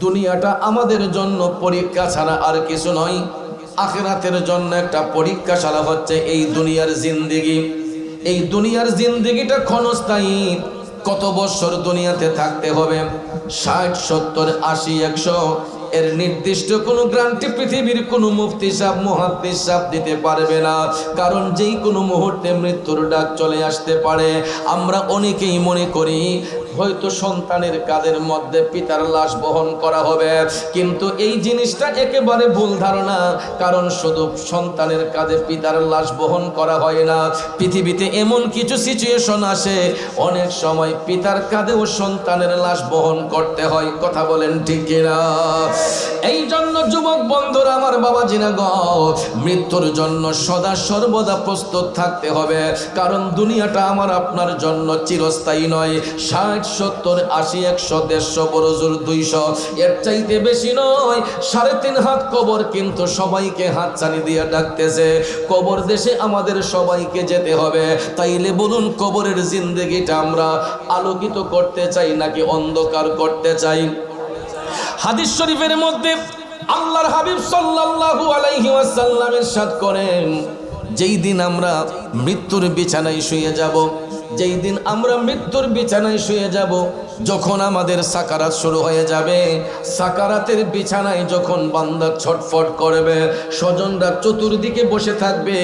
দুনিয়াটা আমাদের জন্য পরীক্ষা ছাড়া আর কিছু নয়। আখেরাতের জন্য একটা পরীক্ষা ছাড়া হচ্ছে এই দুনিয়ার জিন্দিগি। এই দুনিয়ার জিন্দিগিটা ক্ষণস্থায়ী। কত বছর দুনিয়াতে থাকতে হবে? ষাট, সত্তর, আশি, একশো। এর নির্দিষ্ট কোনো গ্রান্টি পৃথিবীর কোনো মুফতি সাহ মহাদ্দিস সাহ দিতে পারবে না। কারণ যেই কোনো মুহূর্তে মৃত্যুর ডাক চলে আসতে পারে। আমরা অনেকেই মনে করি হয়তো সন্তানের কাদের মধ্যে পিতার লাশ বহন করা হবে। কিন্তু এই জিনিসটা একেবারে ভুল ধারণা, কারণ শুধু সন্তানের কাঁধে পিতার লাশ বহন করা হয় না। পৃথিবীতে এমন কিছু সিচুয়েশন আসে, অনেক সময় পিতার কাঁধেও সন্তানের লাশ বহন করতে হয়। কথা বলেন ঠিক কিনা? এই জন্য যুবক বন্ধুরা, আমার বাবা জিনা গ মৃত্যুর জন্য সদা সর্বদা প্রস্তুত থাকতে হবে। কারণ দুনিয়াটা আমার আপনার জন্য চিরস্থায়ী নয়। সত্তর, আশি, একশো, দেড়শো, বড়জোর দুইশো। এর চাইতে বেশি নয়, সাড়ে তিন হাত কবর কিন্তু সবাইকে হাত চানি দিয়ে ডাকতেছে। কবর দেশে আমাদের সবাইকে যেতে হবে। তাইলে বলুন, কবরের জিন্দগিটা আমরা আলোকিত করতে চাই নাকি অন্ধকার করতে চাই? হাদিস শরীফের মধ্যে আল্লাহর হাবিব সাল্লাল্লাহু আলাইহি ওয়াসাল্লাম ইরশাদ করেন, যেই দিন আমরা মৃত্যুর বিছানায় শুয়ে যাব। যেই দিন আমরা মৃত্যুর বিছানায় শুয়ে যাব, যখন আমাদের সাকারাত শুরু হয়ে যাবে। সাকারাতের বিছানায় যখন বান্দা ছটফট করবে, স্বজনরা চতুর্দিকে বসে থাকবে।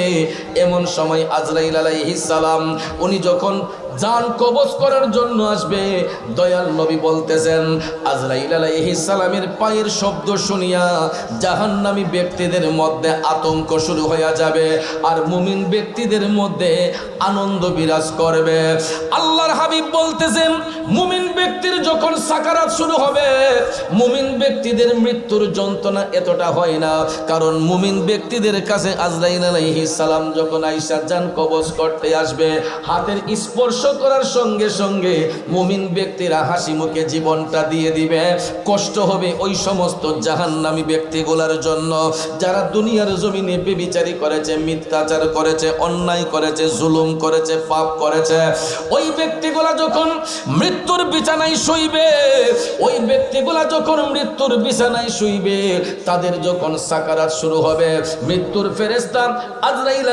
এমন সময় আজরাইল আলাইহিস সালাম, উনি যখন জান কবজ করার জন্য আসবে। দয়াল নবী বলতেছেন, আজরাইল আলাইহিস সালামের পায়ের শব্দ শুনিয়া জাহান্নামী ব্যক্তিদের মধ্যে আতঙ্ক শুরু হয়ে যাবে আর মুমিন ব্যক্তিদের মধ্যে আনন্দ বিরাজ করবে। আল্লাহর হাবিব বলতেছেন, মুমিন ব্যক্তির যখন সাকারাত শুরু হবে, মুমিন ব্যক্তিদের মৃত্যুর যন্ত্রণা এতটা হয় না। কারণ মুমিন ব্যক্তিদের কাছে আজরাইল আলাইহিস সালাম যখন আইসা জান কবজ করতে আসবে, হাতের স্পর্শ করার সঙ্গে সঙ্গে মুমিন ব্যক্তিরা হাসি মুখে জীবনটা দিয়ে দিবে। কষ্ট হবে ওই সমস্ত জাহান্নামী ব্যক্তিগুলোর জন্য। যারা দুনিয়ার জমিনে বেবিচারি করেছে, মিথ্যাচার করেছে, অন্যায় করেছে, জুলুম করেছে, পাপ করেছে, ওই ব্যক্তিগুলা যখন মৃত্যুর বিছানায় শুইবে, ওই ব্যক্তিগুলা যখন মৃত্যুর বিছানায় শুইবে, তাদের যখন সাকারাত শুরু হবে, মৃত্যুর ফেরেস্তা আজরাইল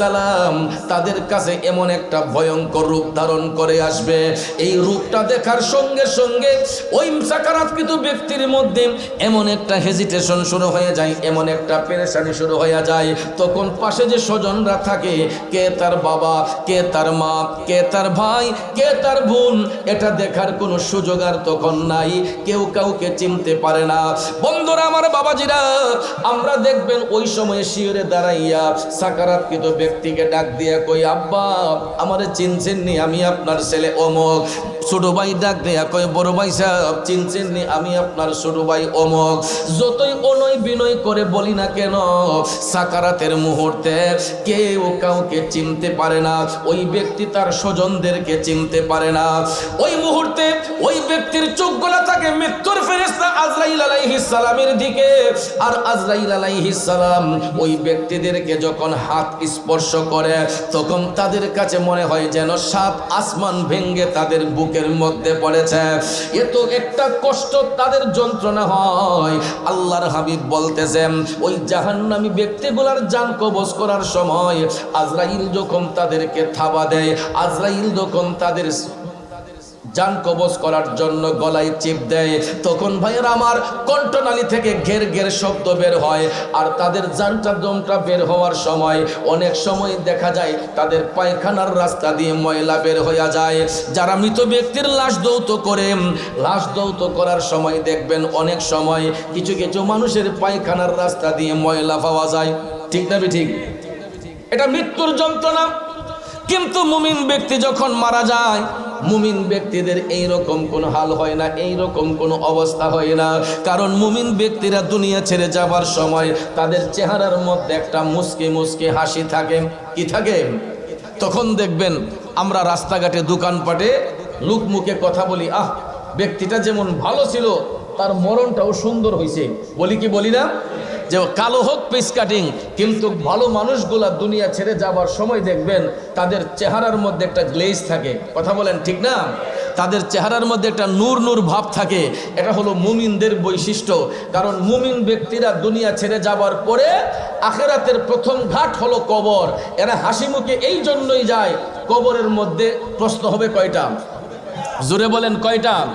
সালাম তাদের কাছে এমন একটা ভয়ঙ্কর রূপ ধারণ করে আসবে। এই রূপটা দেখার সঙ্গে সঙ্গে ওই সাকারাতকৃত ব্যক্তির মধ্যে এমন একটা হেজিটেশন শুরু হয়ে যায়, এমন একটা পেরেশানি শুরু হয়ে যায়। তখন পাশে যে স্বজনরা থাকে, কে তার বাবা, কে তার মা, কে তার ভাই, কে তার বোন, এটা দেখার কোনো সুযোগ আর তখন নাই। কেউ কাউকে চিনতে পারে না। বন্ধুরা, আমার বাবাজিরা, আমরা দেখবেন ওই সময়ে শিওরে দাঁড়াইয়া সাকারাতকৃত ব্যক্তিকে ডাক দিয়ে কই, আব্বা, আমারে চিনছেন নি আমি আপনার ছেলে অমক। ছোট ভাই ডাক দেয়া কয়, বড় ভাই সাহেব, চিনছেন নি আমি আপনার ছোট ভাই অমক? যতই অনয় বিনয় করে বলি না কেন, সাকারাতের মুহূর্তে কেউ কাউকে চিনতে পারে না। ওই ব্যক্তি তার স্বজনদেরকে চিনতে পারে না। ওই মুহূর্তে ওই ব্যক্তির চোখগুলা থাকে মৃত্যুর ফেরেস্তা আজরাইল আলাইহিস সালামের দিকে। আর আজরাইল আলাইহিস সালাম ওই ব্যক্তিদেরকে যখন হাত স্পর্শ করে, তখন তাদের কাছে মনে হয় যেন সাত আসমান ভেঙ্গে তাদের বুকের মধ্যে পড়েছে। এত একটা কষ্ট, তাদের যন্ত্রণা হয়। আল্লাহর হাবিব বলতেছেন ওই জাহান্নামী ব্যক্তিগুলার জান কবজ করার সময় আজরাইল যখন তাদেরকে থাবা দেয়, আজরাইল যখন তাদের যান কবজ করার জন্য গলায় চিপ দেয়। তখন ভাইয়ের আমার কণ্ঠনালী থেকে ঘের ঘের শব্দ বের হয় আর তাদের জানটা দমটা বের হওয়ার সময় অনেক সময় দেখা যায় তাদের পায়খানার রাস্তা দিয়ে ময়লা বের হইয়া যায়। যারা মৃত ব্যক্তির লাশ দৌত করে, লাশ দৌত করার সময় দেখবেন অনেক সময় কিছু কিছু মানুষের পায়খানার রাস্তা দিয়ে ময়লা পাওয়া যায়। ঠিক না ঠিক এটা মৃত্যুর যন্ত্রণা। কিন্তু মুমিন ব্যক্তি যখন মারা যায় মুমিন ব্যক্তিদের এই রকম কোনো হাল হয় না এই রকম কোনো অবস্থা হয় না। কারণ মুমিন ব্যক্তিরা দুনিয়া ছেড়ে যাবার সময় তাদের চেহারার মধ্যে একটা মুসকে মুসকে হাসি থাকে। কি থাকে? তখন দেখবেন আমরা রাস্তাঘাটে, দোকানপাটে লুক মুখে কথা বলি, আহ, ব্যক্তিটা যেমন ভালো ছিল, তার মরণটাও সুন্দর হয়েছে বলি কি বলি না? যে কালো হোক পিস কাটিং কিন্তু ভালো মানুষগুলা দুনিয়া ছেড়ে যাবার সময় দেখবেন তাদের চেহারার মধ্যে একটা গ্লেজ থাকে। কথা বলেন ঠিক না? তাদের চেহারার মধ্যে একটা নূর নূর ভাব থাকে। এটা হলো মুমিনদের বৈশিষ্ট্য। কারণ মুমিন ব্যক্তিরা দুনিয়া ছেড়ে যাবার পরে আখেরাতের প্রথম ঘাট হলো কবর। এরা হাসি মুখে এই জন্যই যায়, কবরের মধ্যে প্রশ্ন হবে কয়টা? জোরে বলেন কয়টা?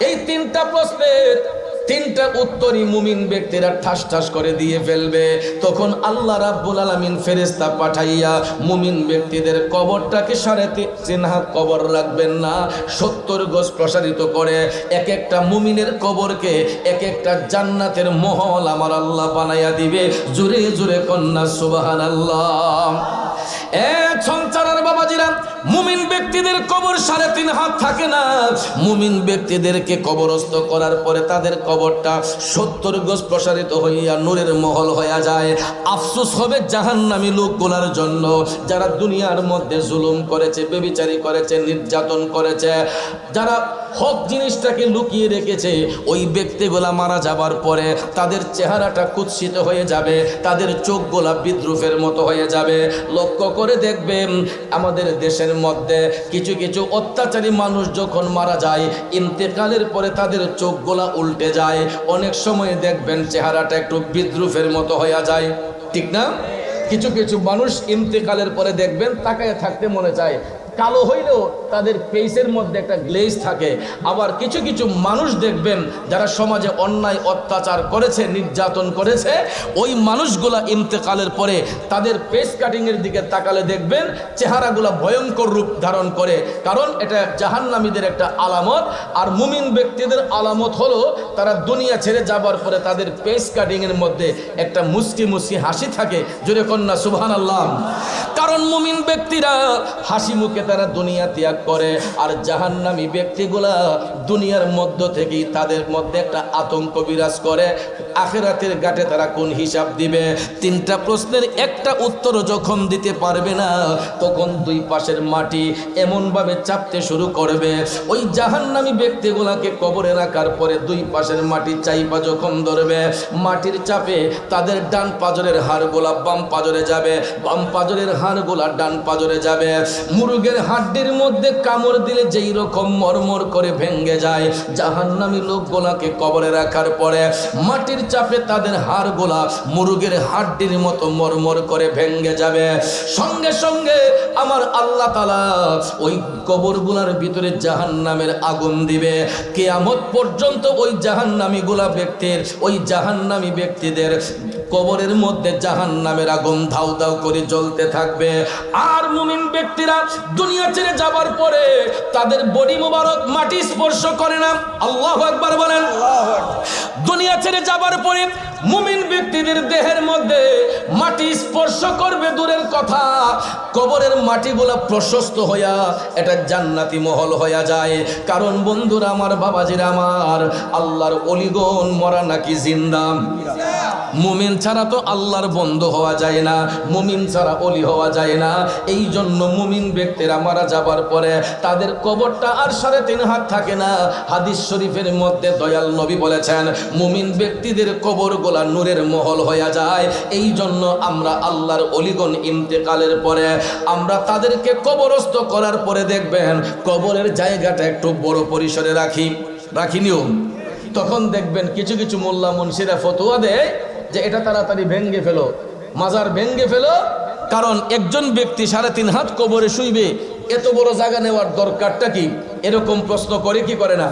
এই তিনটা প্রশ্নের তিনটা উত্তরই মুমিন ব্যক্তিরা ঠাস ঠাস করে দিয়ে ফেলবে। তখন আল্লাহ রাব্বুল আলামিন ফেরেশতা পাঠাইয়া মুমিন ব্যক্তিদের কবরটাকে সাড়ে তিন কবর রাখবেন না, সত্তর গজ প্রসারিত করে এক একটা মুমিনের কবরকে এক একটা জান্নাতের মহল আমার আল্লাহ বানাইয়া দিবে। জুড়ে জুড়ে কন্যা সুবাহান আল্লাহ এ সংসারের বাবাজিরা, মুমিন ব্যক্তিদের কবর সাড়ে তিন হাত থাকে না। মুমিন ব্যক্তিদেরকে কবরস্থ করার পরে তাদের কবরটা সত্তর গজ প্রসারিত হইয়া নূরের মহল হইয়া যায়। আফসোস হবে জাহান্নামী লোকগুলার জন্য, যারা দুনিয়ার মধ্যে জুলুম করেছে, বেবিচারি করেছে, নির্যাতন করেছে। যারা হক জিনিসটাকে লুকিয়ে রেখেছে, ওই ব্যক্তিগুলা মারা যাবার পরে তাদের চেহারাটা কুৎসিত হয়ে যাবে, তাদের চোখ চোখগুলা বিদ্রুপের মতো হয়ে যাবে। লক্ষ্য করে দেখবেন, আমাদের দেশের মধ্যে কিছু কিছু অত্যাচারী মানুষ যখন মারা যায়, ইন্তেকালের পরে তাদের চোখ চোখগুলা উল্টে যায়। অনেক সময় দেখবেন চেহারাটা একটু বিদ্রুপের মতো হয়ে যায়। ঠিক না? কিছু কিছু মানুষ ইন্তেকালের পরে দেখবেন তাকায় থাকতে মনে চায় কালো হইলেও তাদের ফেসের মধ্যে একটা গ্লেজ থাকে। আবার কিছু কিছু মানুষ দেখবেন যারা সমাজে অন্যায় অত্যাচার করেছে, নির্যাতন করেছে, ওই মানুষগুলা ইন্তেকালের পরে তাদের পেস কাটিংয়ের দিকে তাকালে দেখবেন চেহারাগুলা ভয়ঙ্কর রূপ ধারণ করে। কারণ এটা জাহান্নামীদের একটা আলামত। আর মুমিন ব্যক্তিদের আলামত হলো তারা দুনিয়া ছেড়ে যাবার পরে তাদের পেস কাটিংয়ের মধ্যে একটা মুস্কি মুস্কি হাসি থাকে। জোরে কন্যা সুবহান আল্লাহ কারণ মুমিন ব্যক্তিরা হাসি মুখে তারা দুনিয়া ত্যাগ করে, আর জাহান্নামি ব্যক্তিগুলা দুনিয়ার মধ্য থেকেই তাদের মধ্যে একটা আতঙ্ক বিরাজ করে। আখেরাতের গাটে তারা কোন হিসাব দিবে? তিনটা প্রশ্নের একটা উত্তর যখন দিতে পারবে না, তখন দুই পাশের মাটি এমনভাবে চাপতে শুরু করবে। ওই জাহান্নামী ব্যক্তিগুলাকে কবরে রাখার পরে দুই পাশের মাটি চাইপা যখন ধরবে, মাটির চাপে তাদের ডান পাজরের হাড়গুলা বাম পাজরে যাবে, বাম পাজরের হাড়গুলা ডান পাজরে যাবে। মুরগের হাড্ডির মধ্যে কামড় দিলে যেই রকম মরমর করে ভেঙ্গে যায়। জাহান্নামী লোকগুলাকে কবরে রাখার পরে মাটির চাপে তাদের হাড়গুলা মুরগের হাড্ডির মতো মরমর করে ভেঙ্গে যাবে। সঙ্গে সঙ্গে আমার আল্লাহ তালা ওই কবরগুলার ভিতরে জাহান্নামের আগুন দিবে। কেয়ামত পর্যন্ত ওই জাহান্নামী গুলা ব্যক্তির ওই জাহান জাহান্নামী ব্যক্তিদের কবরের মধ্যে জাহান্নামের আগুন ধাউ ধাউ করে জ্বলতে থাকবে। আর মুমিন ব্যক্তিরা দুনিয়া ছেড়ে যাবার পরে তাদের বডি মোবারক মাটি স্পর্শ করে না। আল্লাহ একবার বলেন। দুনিয়া ছেড়ে যাবার পরে মুমিন ব্যক্তিদের দেহের মধ্যে মাটি স্পর্শ করবে দূরের কথা। কবরের মাটিগুলা প্রশস্ত হইয়া এটা জান্নাতি মহল হইয়া যায়। কারণ বন্ধুরা, আমার বাবাজিরা, আমার আল্লাহর অলিগন মরা নাকি জিন্দা? মুমিন ছাড়া তো আল্লাহর বন্ধ হওয়া যায় না, মুমিন ছাড়া অলি হওয়া যায় না। এই জন্য মুমিন ব্যক্তিরা মারা যাবার পরে তাদের কবরটা আর সাড়ে তিন হাত থাকে না। হাদিস শরীফের মধ্যে দয়াল নবী বলেছেন, মুমিন ব্যক্তিদের কবরগুলা নূরের মহল হইয়া যায়। এই জন্য আমরা আল্লাহর অলিগন ইন্তেকালের পরে আমরা তাদেরকে কবরস্থ করার পরে দেখবেন কবরের জায়গাটা একটু বড় পরিসরে রাখি রাখি নিয়ম। তখন দেখবেন কিছু কিছু মোল্লা মুন্সিরা ফতুয়া দেয় যে এটা তাড়াতাড়ি ভেঙ্গে ফেলো, মাজার ভেঙ্গে ফেলো, কারণ একজন ব্যক্তি সাড়ে তিন হাত কবরে শুইবে, এত বড় জায়গা নেওয়ার দরকারটা কি? এরকম প্রশ্ন করে কি করে না?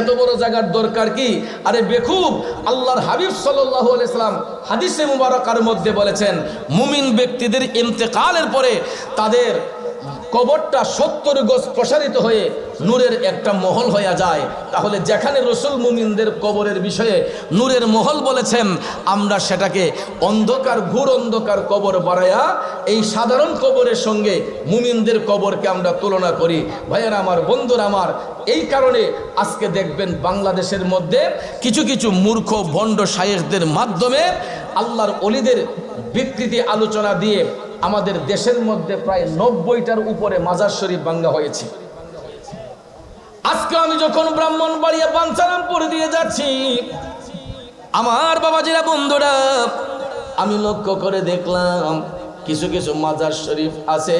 এত বড় জায়গার দরকার কি? আরে বেখুব, আল্লাহর হাবিব সাল্লাহ ইসলাম হাদিসে মুবারকার মধ্যে বলেছেন, মুমিন ব্যক্তিদের ইন্তেকালের পরে তাদের কবরটা সত্তর গজ প্রসারিত হয়ে নূরের একটা মহল হইয়া যায়। তাহলে যেখানে রসুল মুমিনদের কবরের বিষয়ে নূরের মহল বলেছেন, আমরা সেটাকে অন্ধকার, ঘুর অন্ধকার কবর বাড়াইয়া এই সাধারণ কবরের সঙ্গে মুমিনদের কবরকে আমরা তুলনা করি। ভাইয়েরা আমার, বন্ধুর আমার, এই কারণে আজকে দেখবেন বাংলাদেশের মধ্যে কিছু কিছু মূর্খ, ভণ্ড শায়েখদের মাধ্যমে আল্লাহর অলিদের বিকৃতি আলোচনা দিয়ে আমাদের দেশের মধ্যে প্রায় নব্বইটার উপরে মাজার শরীফ বাঙ্গা হয়েছে। আজকে আমি যখন ব্রাহ্মণ বাড়িয়া বাঞ্ছারামপুর দিয়ে যাচ্ছি, আমার বাবাজিরা, বন্ধুরা, আমি লক্ষ্য করে দেখলাম, কিছু কিছু মাজার শরীফ আছে।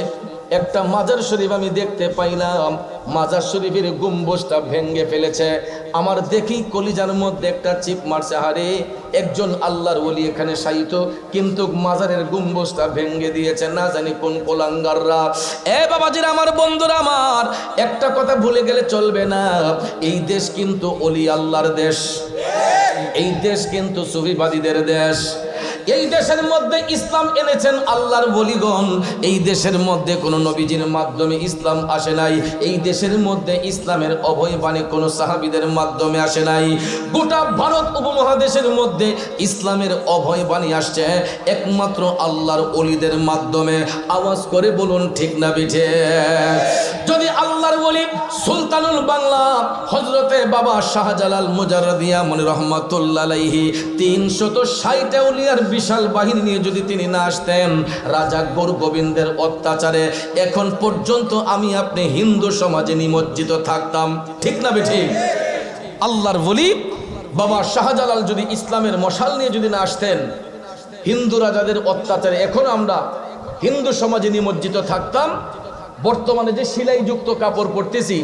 একটা মাজার শরীফ আমি দেখতে পাইলাম। মাজার শরীফের গুম্বজটা ভেঙ্গে ফেলেছে। আমার দেখি কলিজার মধ্যে একটা চিপ মারছে, হারে, একজন আল্লাহর ওলি এখানে সাইত কিন্তু মাজারের গুম্বজটা ভেঙ্গে দিয়েছে, না জানি কোন কোলাঙ্গাররা। এ বাবাজিরা, আমার বন্ধুরা আমার, একটা কথা ভুলে গেলে চলবে না। এই দেশ কিন্তু অলি আল্লাহর দেশ। এই দেশ কিন্তু সুফিবাদীদের দেশ। এই দেশের মধ্যে ইসলাম এনেছেন আল্লাহর বলিগণ। এই দেশের মধ্যে কোনো নবীজির মাধ্যমে ইসলাম আসে নাই। এই দেশের মধ্যে ইসলামের অভয় বাণী কোনো সাহাবিদের মাধ্যমে আসে নাই। গোটা ভারত উপমহাদেশের মধ্যে ইসলামের অভয় বাণী আসছে। একমাত্র আল্লাহর অলিদের মাধ্যমে। আওয়াজ করে বলুন, ঠিক না বিঠে? যদি আল্লাহর বলি, সুলতানুল বাংলা হজরতে বাবা শাহজালাল মুজারদিয়া মনি রহমতুল্লাহ তিনশত ষাট উলিয়ার বিশাল বাহিনী নিয়ে যদি তিনি না আসতেন, রাজা গোর গোবিন্দের অত্যাচারে এখন পর্যন্ত আমি আপনি হিন্দু সমাজে নিমজ্জিত থাকতাম। ঠিক না বেঠি? আল্লাহর বলি বাবা শাহজালাল যদি ইসলামের মশাল নিয়ে যদি না আসতেন, হিন্দু রাজাদের অত্যাচারে এখন আমরা হিন্দু সমাজে নিমজ্জিত থাকতাম। বর্তমানে যে সিলাইযুক্ত কাপড় পরতেছি,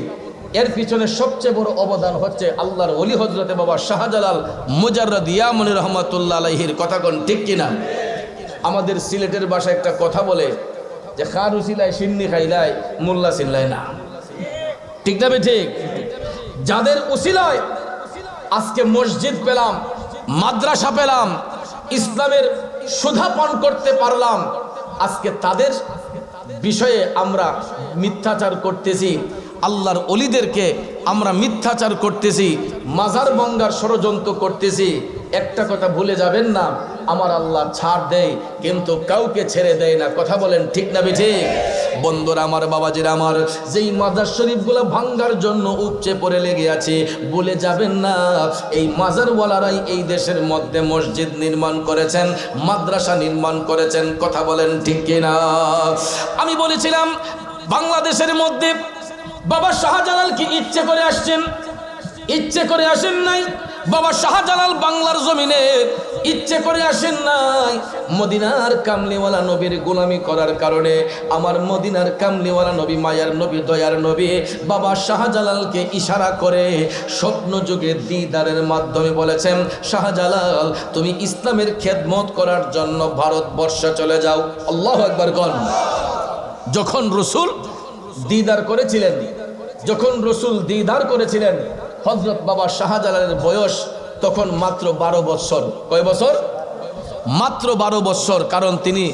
এর পিছনে সবচেয়ে বড় অবদান হচ্ছে আল্লাহর অলি হজরতে বাবা শাহজালাল মুজাররদ ইয়ামনি রহমতুল্লাহ আলাইহির কথা কোন ঠিক কিনা? আমাদের সিলেটের ভাষায় একটা কথা বলে যে, খারু সিলাই সিন্নি খাইলাই, মোল্লা সিল্লাই না। ঠিক না ঠিক যাদের উসিলায় আজকে মসজিদ পেলাম, মাদ্রাসা পেলাম, ইসলামের সুধা পান করতে পারলাম, আজকে তাদের বিষয়ে আমরা মিথ্যাচার করতেছি আল্লাহর অলিদেরকে আমরা মিথ্যাচার করতেছি মাজার বঙ্গার ষড়যন্ত্র করতেছি। একটা কথা ভুলে যাবেন না, আমার আল্লাহ ছাড় দেয়, কিন্তু কাউকে ছেড়ে দেয় না। কথা বলেন ঠিক না বেঠে? বন্ধুরা, আমার বাবাজির আমার, যেই মাজার শরীফগুলো ভাঙ্গার জন্য উপচে পড়ে লেগে আছে বলে যাবেন না, এই মাজারওয়ালারাই এই দেশের মধ্যে মসজিদ নির্মাণ করেছেন, মাদ্রাসা নির্মাণ করেছেন, কথা বলেন ঠিক কিনা? আমি বলেছিলাম, বাংলাদেশের মধ্যে বাবা শাহজালাল কি ইচ্ছে করে আসছেন? ইচ্ছে করে আসেন নাই? বাবা শাহজালাল বাংলার জমিনে ইচ্ছে করে আসেন নাই। মদিনার কামলিওয়ালা নবীর গোলামি করার কারণে আমার মদিনার কামলিওয়ালা নবী, মায়ার নবী, দয়ার নবী বাবা শাহজালালকে ইশারা করে স্বপ্ন যুগে দিদারের মাধ্যমে বলেছেন, শাহজালাল, তুমি ইসলামের খেদমত করার জন্য ভারতবর্ষে চলে যাও। আল্লাহ একবার কন। যখন রসুল দিদার করেছিলেন, যখন রসুল দিদার করেছিলেন হজরত বাবা শাহজালালের বয়স তখন মাত্র বারো বছর কয় বছর মাত্র বারো বছর কারণ তিনি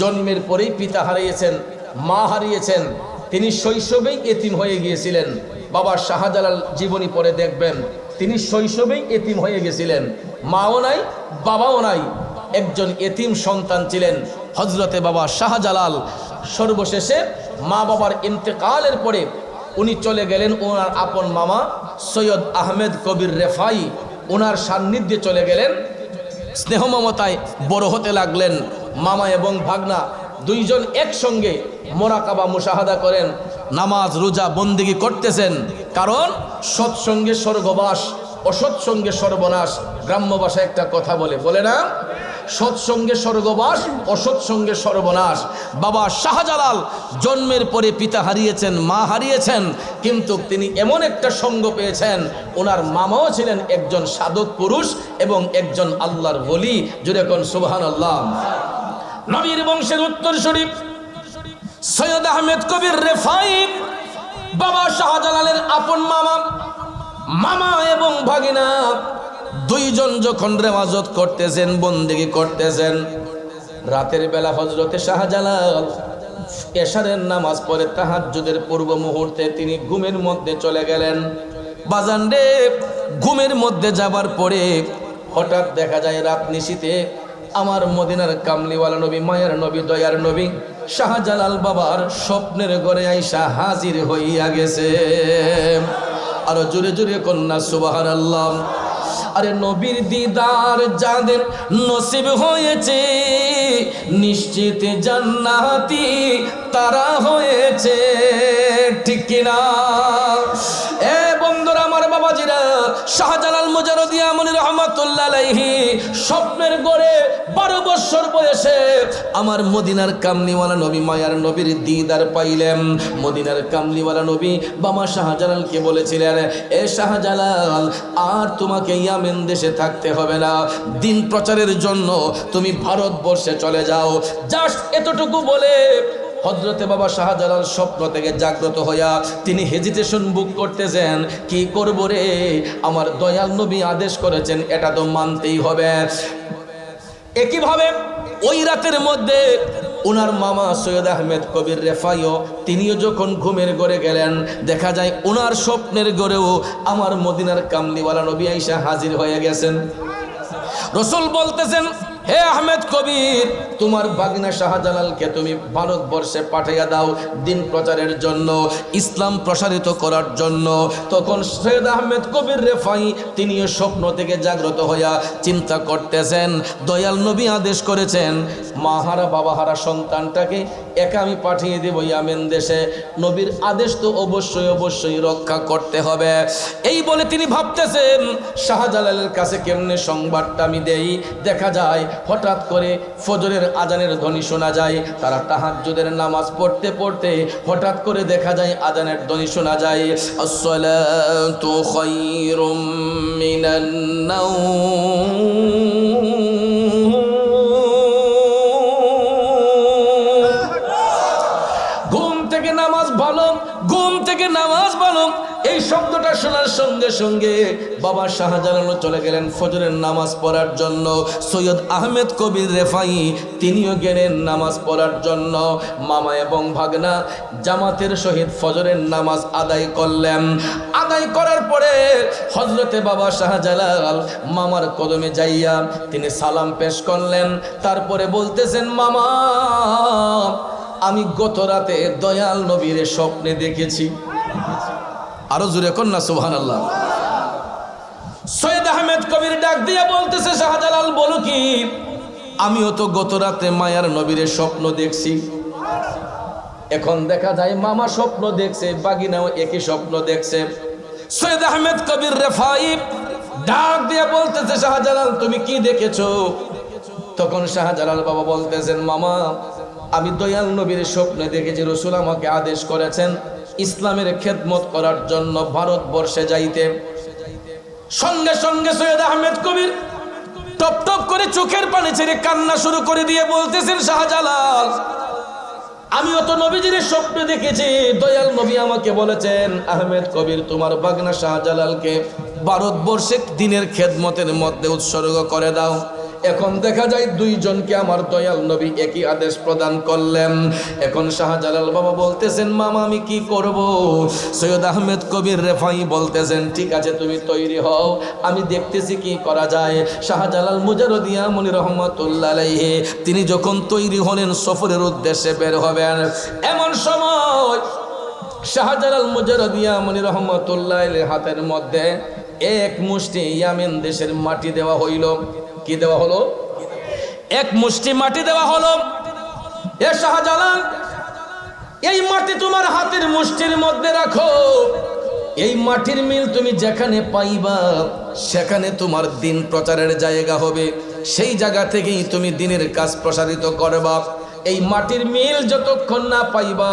জন্মের পরেই পিতা হারিয়েছেন, মা হারিয়েছেন। তিনি শৈশবেই এতিম হয়ে গিয়েছিলেন। বাবা শাহজালাল জীবনী পরে দেখবেন, তিনি শৈশবেই এতিম হয়ে গেছিলেন। মাও নাই, বাবাও নাই, একজন এতিম সন্তান ছিলেন হজরতে বাবা শাহজালাল। সর্বশেষে মা বাবার ইন্তেকালের পরে উনি চলে গেলেন ওনার আপন মামা সৈয়দ আহমেদ কবির রেফাই। ওনার সান্নিধ্যে চলে গেলেন। স্নেহ মমতায় বড় হতে লাগলেন মামা এবং ভাগনা। দুইজন একসঙ্গে মোরাকাবা মুশাহাদা করেন। নামাজ, রোজা, বন্দিগি করতেছেন। কারণ সৎসঙ্গে স্বর্গবাস অসৎসঙ্গে সর্বনাশ। গ্রাম্য ভাষায় একটা কথা বলে। বলে না? সৎসঙ্গে স্বর্গবাস, অসৎসঙ্গে সর্বনাশ। বাবা শাহজালাল জন্মের পরে পিতা হারিয়েছেন, মা হারিয়েছেন, কিন্তু তিনি এমন একটা সঙ্গ পেয়েছেন, ওনার মামাও ছিলেন একজন সাধক পুরুষ এবং একজন আল্লাহর বলি কোন সুবহান আল্লাহ নবীর বংশের উত্তর শরীফ সৈয়দ আহমেদ কবির রেফাই। বাবা শাহজালালের আপন মামা মামা এবং ভাগিনা। দুইজন যখন রেওয়াজত করতেছেন, বন্দিগি করতেছেন, রাতের বেলা হজরতে শাহজালাল এশারের নামাজ পড়ে তাহাজ্জুদের পূর্ব মুহূর্তে তিনি ঘুমের মধ্যে চলে গেলেন। বাজান রে, ঘুমের মধ্যে যাবার পরে হঠাৎ দেখা যায় রাত নিশীতে আমার মদিনার কামলিওয়ালা নবী, মায়ের নবী, দয়ার নবী, শাহজালাল বাবার স্বপ্নের ঘরে আইসা হাজির হইয়া গেছে। আরও জোরে জুড়ে কন্যা সুবাহার আল্লাহ আরে নবীর দিদার যাদের নসিব হয়েছে নিশ্চিত জান্নাতি তারা হয়েছে ঠিক কিনা? এ শাহজালাল মুজারদিয়া মনি রহমাতুল্লাহ স্বপ্নের গড়ে বারো বছর বয়সে আমার মদিনার কামলিওয়ালা নবী, মায়ার নবীর দিদার পাইলেন। মদিনার কামলিওয়ালা নবী বাবা শাহজালালকে বলেছিলেন, এ শাহজালাল, আর তোমাকে ইয়ামেন দেশে থাকতে হবে না। দিন প্রচারের জন্য তুমি ভারতবর্ষে চলে যাও। জাস্ট এতটুকু বলে হজরতে বাবা শাহজালাল স্বপ্ন থেকে জাগ্রত হইয়া তিনি হেজিটেশন বুক করতেছেন, কি করব রে? আমার দয়াল নবী আদেশ করেছেন, এটা তো মানতেই হবে। একইভাবে ওই রাতের মধ্যে ওনার মামা সৈয়দ আহমেদ কবির রেফাইও তিনিও যখন ঘুমের ঘরে গেলেন, দেখা যায় ওনার স্বপ্নের ঘরেও আমার মদিনার কামলিওয়ালা নবী আইসা হাজির হয়ে গেছেন। রসুল বলতেছেন হে আহমেদ কবির, তোমার বাগনা শাহজালালকে তুমি ভারতবর্ষে পাঠাইয়া দাও দিন প্রচারের জন্য, ইসলাম প্রসারিত করার জন্য। তখন সৈয়দ আহমেদ কবির রেফাই তিনিও স্বপ্ন থেকে জাগ্রত হইয়া চিন্তা করতেছেন, দয়াল নবী আদেশ করেছেন মাহারা বাবাহারা সন্তানটাকে একা আমি পাঠিয়ে দেব ইয়ামেন দেশে। নবীর আদেশ তো অবশ্যই অবশ্যই রক্ষা করতে হবে। এই বলে তিনি ভাবতেছেন, শাহজালালের কাছে কেমনে সংবাদটা আমি দেই? দেখা যায় হঠাৎ করে ফজরের আজানের ধ্বনি শোনা যায়, তারা তাহাজ্জুদের নামাজ পড়তে পড়তে হঠাৎ করে দেখা যায় আজানের ধ্বনি শোনা যায়, আসসালাতু সঙ্গে সঙ্গে বাবা শাহজালালও চলে গেলেন ফজরের নামাজ পড়ার জন্য। সৈয়দ আহমেদ কবির রেফাই, তিনিও গেলেন নামাজ পড়ার জন্য। মামা এবং ভাগনা জামাতের সহিত ফজরের নামাজ আদায় করলেন। আদায় করার পরে হজরতে বাবা শাহজালাল মামার কদমে যাইয়া তিনি সালাম পেশ করলেন। তারপরে বলতেছেন, মামা, আমি গত রাতে দয়াল নবীর স্বপ্নে দেখেছি। আরও জুড়ে কন্যা সুহান আল্লাহ সৈয়দ আহমেদ কবির ডাক দিয়ে বলতেছে, শাহজালাল, বলো কি? আমিও তো গত রাতে মায়ার নবীর স্বপ্ন দেখছি। এখন দেখা যায় মামা স্বপ্ন দেখছে, বাগিনাও একই স্বপ্ন দেখছে। সৈয়দ আহমেদ কবির রেফাই ডাক দিয়ে বলতেছে, শাহজালাল, তুমি কি দেখেছ? তখন শাহজালাল বাবা বলতেছেন, মামা, আমি দয়াল নবীর স্বপ্নে দেখেছি রসুল আমাকে আদেশ করেছেন ইসলামের খেদমত করার জন্য ভারতবর্ষে যাইতে। সঙ্গে সঙ্গে সৈয়দ আহমেদ কবির টপ টপ করে চোখের পানি ছেড়ে কান্না শুরু করে দিয়ে বলতেছেন, শাহজালাল, আমিও তো নবীজির স্বপ্নে দেখেছি, দয়াল নবী আমাকে বলেছেন, আহমেদ কবির তোমার বাগনা শাহজালালকে ভারতবর্ষে দিনের খেদমতের মধ্যে উৎসর্গ করে দাও। এখন দেখা যায় দুইজনকে আমার দয়াল নবী একই আদেশ প্রদান করলেন। এখন শাহজালাল বাবা বলতেছেন, মামা, আমি কি করব? সৈয়দ আহমেদ কবির রেফাই বলতেছেন, ঠিক আছে, তুমি তৈরি হও, আমি দেখতেছি কি করা যায়। শাহজালাল মুজারদিয়া মনি রহমতুল্লাহ তিনি যখন তৈরি হলেন সফরের উদ্দেশ্যে বের হবেন। এমন সময় শাহজালাল মুজারদিয়া মনি রহমতুল্লাহ হাতের মধ্যে এক মুষ্টি ইয়ামেন দেশের মাটি দেওয়া হইল। কি দেওয়া হলো? এক মুষ্টি মাটি দেওয়া হলো। এ শাহজালাল, এই মাটি তোমার হাতের মুষ্টির মধ্যে রাখো। এই মাটির মিল তুমি যেখানে পাইবা, সেখানে তোমার দিন প্রচারের জায়গা হবে। সেই জায়গা থেকেই তুমি দিনের কাজ প্রসারিত করবা। এই মাটির মিল যতক্ষণ না পাইবা,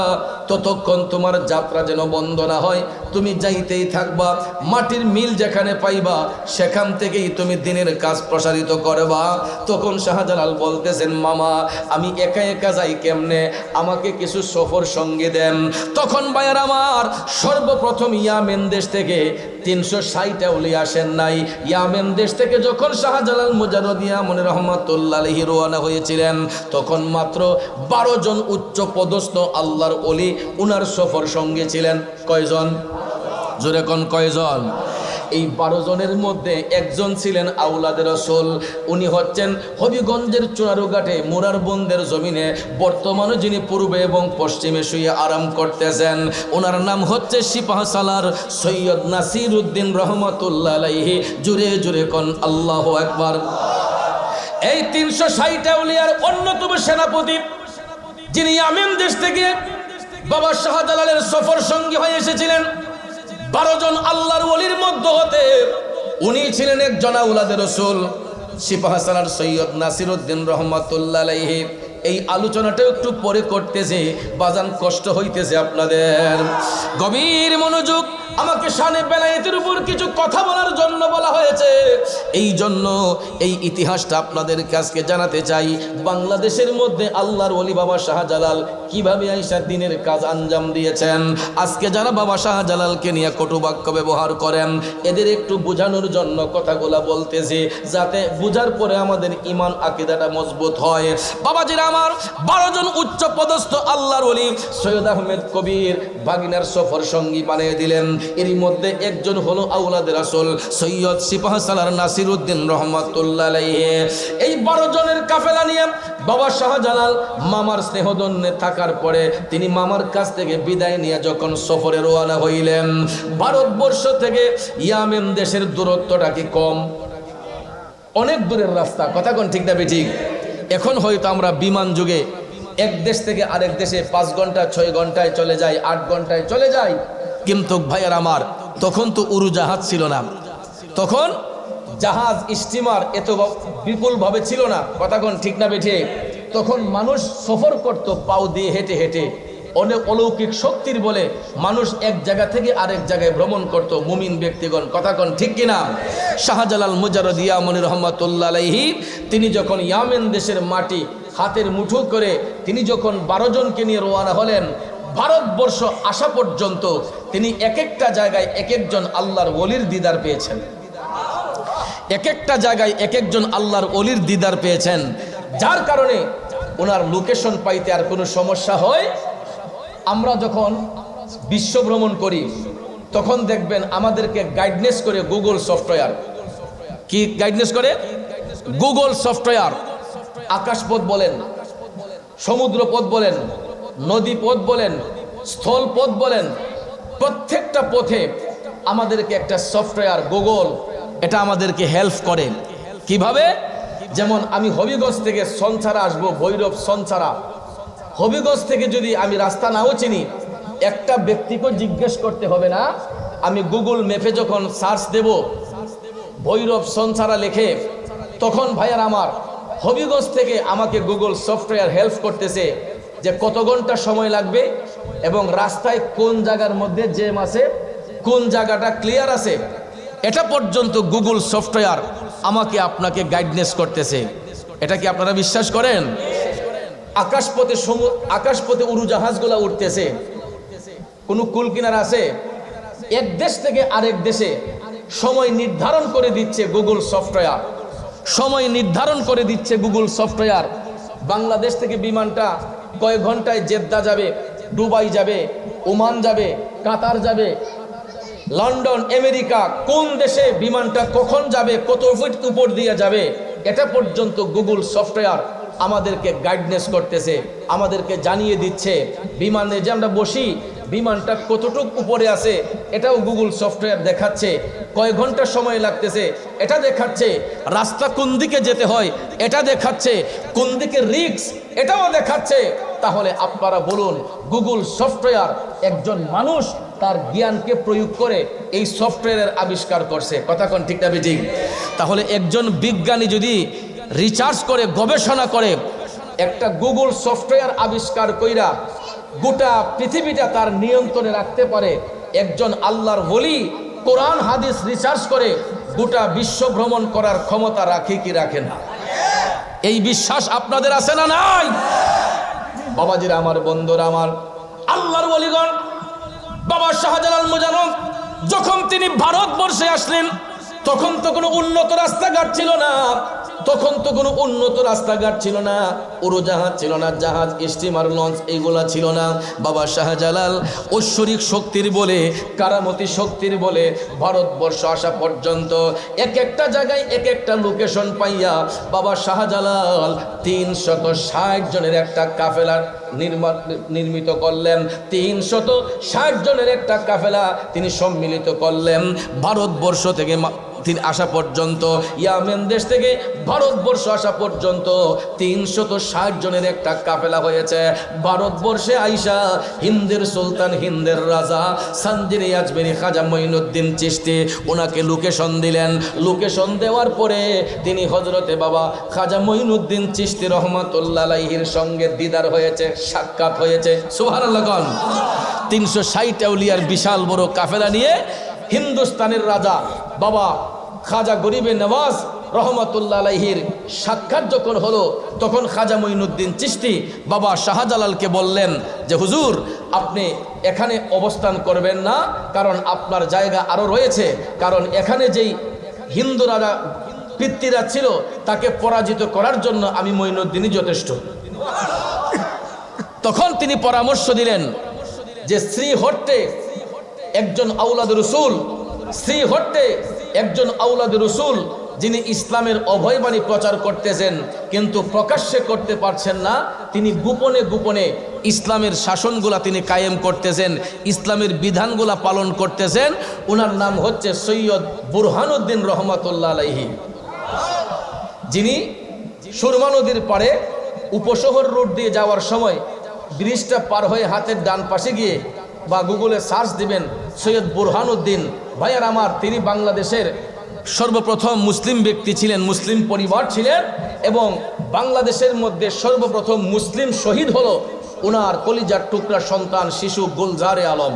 ততক্ষণ তোমার যাত্রা যেন বন্ধ না হয়। তুমি যাইতেই থাকবা, মাটির মিল যেখানে পাইবা, সেখান থেকেই তুমি দিনের কাজ প্রসারিত করবা। তখন শাহজালাল বলতেছেন, মামা, আমি একা একা যাই কেমনে? আমাকে কিছু সফর সঙ্গে দেন। তখন বায়ার আমার সর্বপ্রথম ইয়ামেন দেশ থেকে তিনশো ষাট উলি আসেন নাই। ইয়ামেন দেশ থেকে যখন শাহজালাল মুজারদিয়া মনে রহমতুল্লাহ রওয়ানা হয়েছিলেন, তখন মাত্র বারো জন উচ্চ পদস্থ আল্লাহর অলি উনার সফর সঙ্গে ছিলেন। কয়জন? জোরে কোন কয়জন? এই বারো জনের মধ্যে একজন ছিলেন আউলাদের রসুল, উনি হচ্ছেন হবিগঞ্জের চুনারুঘাটে মুরার বন্দের জমিনে। বর্তমানে যিনি পূর্বে এবং পশ্চিমে শুয়ে আরাম করতেছেন, ওনার নাম হচ্ছে সিপাহ সালার সৈয়দ নাসির উদ্দিন রহমতুল্লাহ জুড়ে জুড়ে কন আল্লাহ একবার এই তিনশো ষাট আউলিয়ার অন্যতম সেনাপতি, যিনি আমিন দেশ থেকে বাবা শাহজালালের সফর সঙ্গী হয়ে এসেছিলেন। বারো জন আল্লাহর অলির মধ্যে হতে উনি ছিলেন একজন আউলাদের রসুল। সিপাহাসানার সৈয়দ নাসির উদ্দিন রহমতুল্লাহ এই আলোচনাটা একটু পরে করতেছে, বাজান কষ্ট হইতেছে আপনাদের। গভীর মনোযোগ আমাকে শানে বেলায়েতের উপর কিছু কথা বলার জন্য বলা হয়েছে। এই জন্য এই ইতিহাসটা আপনাদের কাছকে জানাতে চাই। বাংলাদেশের মধ্যে আল্লাহর ওলি বাবা শাহজালাল কীভাবে আইসা দিনের কাজ আঞ্জাম দিয়েছেন? আজকে যারা বাবা শাহজালালকে নিয়ে কটুবাক্য ব্যবহার করেন, এদের একটু বোঝানোর জন্য কথাগুলা বলতেছি, যাতে বোঝার পরে আমাদের ইমান আকিদাটা মজবুত হয়। বাবাজিরা আমার, বারো জন উচ্চ পদস্থ আল্লাহর ওলি সৈয়দ আহমেদ কবির বাগিনার সফর সঙ্গী বানিয়ে দিলেন। এরই মধ্যে একজন হলো আউলাদের আসল সৈয়দ সিপাহ সালার নাসির উদ্দিন। এই বারো জনের কাফেলা নিয়ে বাবা শাহজালাল মামার স্নেহদন্যে থাকার পরে তিনি মামার কাছ থেকে বিদায় নিয়ে যখন সফরে রওনা হইলেন, ভারতবর্ষ থেকে ইয়ামেন দেশের দূরত্বটা কি কম অনেক দূরের রাস্তা, কথা কোন ঠিক না ঠিক এখন হয়তো আমরা বিমান যুগে এক দেশ থেকে আরেক দেশে পাঁচ ঘণ্টা, ছয় ঘন্টায় চলে যাই, আট ঘন্টায় চলে যাই কিন্তু ভাইয়ার আমার, তখন তো উড়োজাহাজ ছিল না। তখন জাহাজ স্টিমার এত বিপুলভাবে ছিল না। কথা কোন ঠিক না বেঠে? তখন মানুষ সফর করত পাও দিয়ে হেঁটে হেঁটে। অনেক অলৌকিক শক্তির বলে মানুষ এক জায়গা থেকে আরেক জায়গায় ভ্রমণ করত মুমিন ব্যক্তিগণ। কথা কন ঠিক কিনা? শাহজালাল মুজারদ ইয়ামনি রহমতুল্লাহ আলাইহি, তিনি যখন ইয়ামেন দেশের মাটি হাতের মুঠো করে, তিনি যখন বারো জনকে নিয়ে রওনা হলেন ভারতবর্ষ আসা পর্যন্ত তিনি এক একটা জায়গায় এক একজন আল্লাহর ওলির দিদার পেয়েছেন। এক একটা জায়গায় এক একজন আল্লাহর অলির দিদার পেয়েছেন। যার কারণে ওনার লোকেশন পাইতে আর কোনো সমস্যা হয়? আমরা যখন বিশ্ব ভ্রমণ করি, তখন দেখবেন আমাদেরকে গাইডনেস করে গুগল সফটওয়্যার কি গাইডনেস করে? গুগল সফটওয়্যার আকাশপথ বলেন, সমুদ্রপথ বলেন নদী পথ বলেন স্থল পথ বলেন, প্রত্যেকটা পথে আমাদেরকে একটা সফটওয়্যার গুগল, এটা আমাদেরকে হেল্প করে। কীভাবে? যেমন আমি হবিগঞ্জ থেকে সঞ্চারা আসব, ভৈরব সঞ্চারা। হবিগঞ্জ থেকে যদি আমি রাস্তা নাও চিনি, একটা ব্যক্তিকে জিজ্ঞেস করতে হবে না, আমি গুগল ম্যাপে যখন সার্চ দেব, ভৈরব সঞ্চারা লেখে, তখন ভাইয়ার আমার, হবিগঞ্জ থেকে আমাকে গুগল সফটওয়্যার হেল্প করতেছে। যে কত ঘণ্টা সময় লাগবে এবং রাস্তায় কোন জায়গার মধ্যে জ্যাম আছে, কোন জায়গাটা ক্লিয়ার আছে, এটা পর্যন্ত গুগল সফটওয়্যার আমাকে আপনাকে গাইডনেস করতেছে। এটা কি আপনারা বিশ্বাস করেন? আকাশপথে আকাশপথে উড়োজাহাজগুলো উঠতেছে কোনো কুল কিনার আছে? এক দেশ থেকে আরেক দেশে সময় নির্ধারণ করে দিচ্ছে গুগল সফটওয়্যার সময় নির্ধারণ করে দিচ্ছে গুগল সফটওয়্যার বাংলাদেশ থেকে বিমানটা কয়েক ঘন্টায় জেদ্দা যাবে, দুবাই যাবে, ওমান যাবে, কাতার যাবে। লন্ডন, আমেরিকা, কোন দেশে বিমানটা কখন যাবে, কত ফিট উপর দিয়ে যাবে, এটা পর্যন্ত গুগল সফটওয়্যার আমাদেরকে গাইডনেস করতেছে, আমাদেরকে জানিয়ে দিচ্ছে। বিমানে যে আমরা বসি, বিমানটা কতটুক উপরে আছে, এটাও গুগল সফটওয়্যার দেখাচ্ছে। কয় ঘণ্টা সময় লাগতেছে, এটা দেখাচ্ছে। রাস্তা কোন দিকে যেতে হয়, এটা দেখাচ্ছে। কোন দিকে রিক্স এটাও দেখাচ্ছে। তাহলে আপনারা বলুন গুগল সফটওয়্যার একজন মানুষ তার জ্ঞানকে প্রয়োগ করে এই সফটওয়্যারের আবিষ্কার করছে। কথা কোন ঠিক না ঠিক তাহলে একজন বিজ্ঞানী যদি রিচার্জ করে, গবেষণা করে, একটা গুগল সফটওয়্যার আবিষ্কার কইরা গোটা পৃথিবীটা তার নিয়ন্ত্রণে রাখতে পারে, একজন আল্লাহর বলি কোরআন, হাদিস রিসার্চ করে গোটা বিশ্ব ভ্রমণ করার ক্ষমতা রাখে কি রাখে না? এই বিশ্বাস আপনাদের আছে না নাই? বাবাজিরা আমার, বন্ধুরা আমার, আল্লাহর বলিগণ বাবা শাহজালাল মুজানব, যখন তিনি ভারতবর্ষে আসলেন, তখন তো কোনো উন্নত রাস্তাঘাট ছিল না। তখন তো কোনো উন্নত রাস্তাঘাট ছিল না, উড়োজাহাজ ছিল না, জাহাজ স্টিমার লঞ্চ এইগুলা ছিল না। বাবা শাহজালাল ঐশ্বরিক শক্তির বলে, কারামতি শক্তির বলে ভারতবর্ষ আসা পর্যন্ত এক একটা জায়গায় এক একটা লোকেশন পাইয়া বাবা শাহজালাল তিন শত ষাট জনের একটা কাফেলার নির্মিত করলেন। তিন শত ষাট জনের একটা কাফেলা তিনি সম্মিলিত করলেন। ভারতবর্ষ থেকে তিনি আসা পর্যন্ত, ইয়ামেন দেশ থেকে ভারতবর্ষ আসা পর্যন্ত তিনশত ষাট জনের একটা কাফেলা হয়েছে। ভারতবর্ষে আইসা হিন্দের সুলতান, হিন্দের রাজা সানজিরি আজমেরি খাজা মঈনুদ্দিন চিস্তি ওনাকে লোকেশন দিলেন। লোকেশন দেওয়ার পরে তিনি হজরতে বাবা খাজা মঈনুদ্দিন চিস্তি রহমাতুল্লাহির সঙ্গে দিদার হয়েছে, সাক্ষাৎ হয়েছে। সুহার তিনশো ষাট আউলিয়ার বিশাল বড় কাফেলা নিয়ে হিন্দুস্তানের রাজা বাবা খাজা গরিবে নওয়াজ রহমতুল্লাহ আলাইহির সাক্ষাৎ যখন হলো, তখন খাজা মঈনুদ্দিন চিস্তি বাবা শাহজালালকে বললেন যে, হুজুর, আপনি এখানে অবস্থান করবেন না, কারণ আপনার জায়গা আরও রয়েছে। কারণ এখানে যেই হিন্দু রাজা, পিতৃরা ছিল, তাকে পরাজিত করার জন্য আমি মঈনুদ্দিনই যথেষ্ট। তখন তিনি পরামর্শ দিলেন যে শ্রী হট্টে একজন আউলাদ রসুল শ্রী হট্টে একজন আউলাদ রসুল, যিনি ইসলামের অভয়বাণী প্রচার করতেছেন, কিন্তু প্রকাশ্যে করতে পারছেন না, তিনি গোপনে গোপনে ইসলামের শাসনগুলা তিনি কায়েম করতেছেন, ইসলামের বিধানগুলা পালন করতেছেন। ওনার নাম হচ্ছে সৈয়দ বুরহানুদ্দিন রহমতুল্লাহ আলাইহি। যিনি সুরমা নদীর পাড়ে উপশহর রোড দিয়ে যাওয়ার সময় ব্রিজটা পার হয়ে হাতের ডান পাশে গিয়ে বা গুগলে সার্চ দিবেন সৈয়দ বুরহানুদ্দিন। ভাইয়ার আমার, তিনি বাংলাদেশের সর্বপ্রথম মুসলিম ব্যক্তি ছিলেন, মুসলিম পরিবার ছিলেন এবং বাংলাদেশের মধ্যে সর্বপ্রথম মুসলিম শহীদ হলো ওনার কলিজার টুকরা সন্তান শিশু গুলজারে আলম।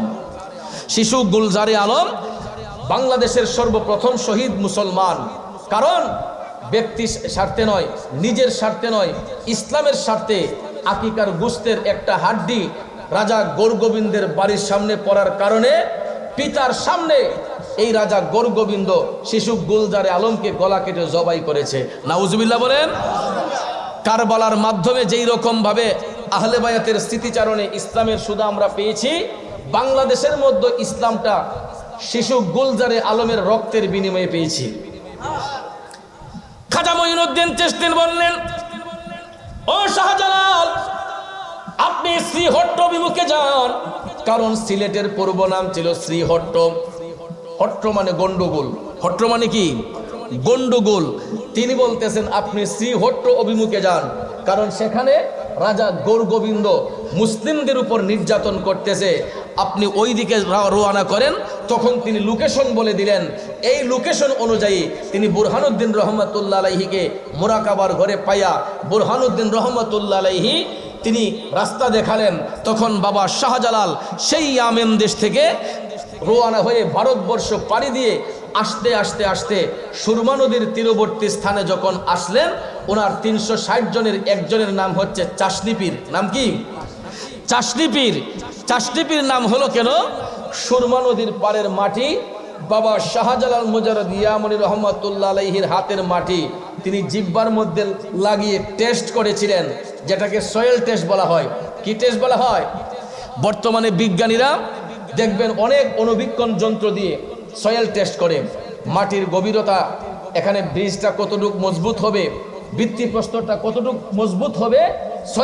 শিশু গুলজারে আলম বাংলাদেশের সর্বপ্রথম শহীদ মুসলমান। কারণ ব্যক্তি স্বার্থে নয়, নিজের স্বার্থে নয়, ইসলামের স্বার্থে আকিকার গুস্তের একটা হাড্ডি রাজা গৌরগোবিন্দের বাড়ির সামনে পড়ার কারণে পিতার সামনে এই রাজা গৌরগোবিন্দ শিশু গুলজারে আলমকে গলা কেটে জবাই করেছে। নাউজুবিল্লাহ বলেন, কারবালার মাধ্যমে যেই রকম ভাবে আহলে বায়াতের স্মৃতিচারণে ইসলামের সুদা আমরা পেয়েছি, বাংলাদেশের মধ্যে ইসলামটা শিশু গুলজারে আলমের রক্তের বিনিময়ে পেয়েছি। খাজা মঈনুদ্দিন চেস্তিন বললেন, ও শাহজালাল, আপনি শ্রীহট্ট অভিমুখে যান কারণ সিলেটের পূর্ব নাম ছিল শ্রীহট্ট হট্ট। মানে গন্ডগোল। হট্ট মানে কি? গন্ডগোল। তিনি বলতেছেন, আপনি শ্রীহট্ট অভিমুখে যান। কারণ সেখানে রাজা গৌর গোবিন্দ মুসলিমদের উপর নির্যাতন করতেছে। আপনি ওই দিকে রা- রওনা করেন, তখন তিনি লোকেশন বলে দিলেন। এই লোকেশন অনুযায়ী তিনি বুরহানুদ্দিন রহমতুল্লাহ আলাইহিকে মোরাকাবার ঘরে পাইয়া বুরহানুদ্দিন রহমতুল্লাহ আলাইহি তিনি রাস্তা দেখালেন, তখন বাবা শাহজালাল সেই আমেন দেশ থেকে রোয়ানা হয়ে ভারতবর্ষ পাড়ি দিয়ে আসতে আসতে আসতে সুরমা নদীর তীরবর্তী স্থানে যখন আসলেন, ওনার তিনশো ষাট জনের একজনের নাম হচ্ছে চাষনিপীর নাম কি? চাষনিপীর চাষনিপীর নাম হলো কেন? সুরমা নদীর পাড়ের মাটি বাবা শাহজালাল মুজারদ ইয়ামনি রহমতুল্লাহ আলাইহির হাতের মাটি। তিনি জিব্বার মধ্যে লাগিয়ে টেস্ট করেছিলেন, যেটাকে সয়েল টেস্ট বলা হয়। কি টেস্ট বলা হয়? বর্তমানে বিজ্ঞানীরা দেখবেন অনেক অনুবীক্ষণ যন্ত্র দিয়ে সয়েল টেস্ট করে। মাটির গভীরতা, এখানে ব্রিজটা কতটুকু মজবুত হবে ভিত্তিপ্রস্তরটা কতটুকু মজবুত হবে